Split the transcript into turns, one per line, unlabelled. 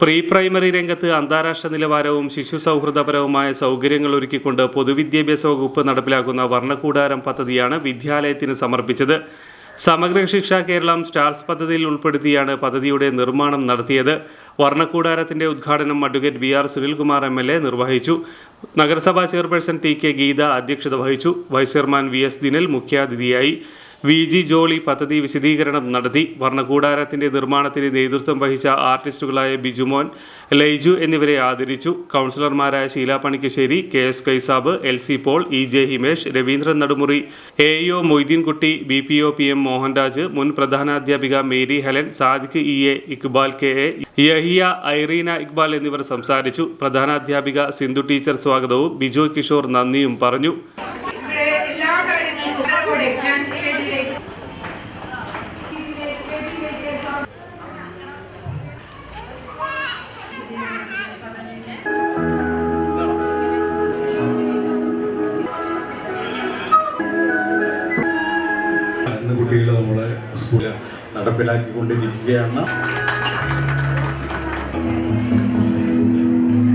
Pre primary രംഗത്ത് അന്താരാഷ്ട്ര നിലവാരവും ശിശു സൗഹൃദപരവുമായ സൗകര്യങ്ങൾ ഒരുക്കിക്കൊണ്ട് പൊതുവിദ്യാഭ്യാസ വകുപ്പ് നടപ്പിലാക്കുന്ന വർണക്കൂടാരം പദ്ധതിയാണ് വിദ്യാലയത്തിന് സമർപ്പിച്ചത്. സമഗ്ര ശിക്ഷാ കേരളം സ്റ്റാർസ് പദ്ധതിയിൽ ഉൾപ്പെടുത്തിയാണ് പദ്ധതിയുടെ നിർമ്മാണം നടത്തിയത്. വർണക്കൂടാരത്തിന്റെ ഉദ്ഘാടനം advocate V R Sunilkumar M L A നിർവഹിച്ചു. നഗരസഭാ ചെയർപേഴ്സൺ ടി കെ ഗീത അധ്യക്ഷത വഹിച്ചു. Vice chairman V S Dinal മുഖ്യാതിഥിയായി. വി ജി ജോളി പദ്ധതി വിശദീകരണം നടത്തി വർണകൂടാരത്തിന്റെ നിർമ്മാണത്തിന് നേതൃത്വം വഹിച്ച ആർട്ടിസ്റ്റുകളായ ബിജുമോൻ ലൈജു എന്നിവരെ ആദരിച്ചു. കൗൺസിലർമാരായ Sheela Panikkassery K S Kaisab L C Paul E J Himesh Raveendran Nadumuri A O Moideenkutty B P O P M Mohanraj മുൻ പ്രധാനാധ്യാപിക Mary Helen Sadiq E A Iqbal K A Yahiya Ireena Iqbal എന്നിവർ സംസാരിച്ചു. പ്രധാനാധ്യാപിക Sindhu teacher സ്വാഗതവും ബിജു കിഷോർ നന്ദിയും പറഞ്ഞു.
സ്കൂളിൽ നടപ്പിലാക്കിക്കൊണ്ടിരിക്കുകയാണ്.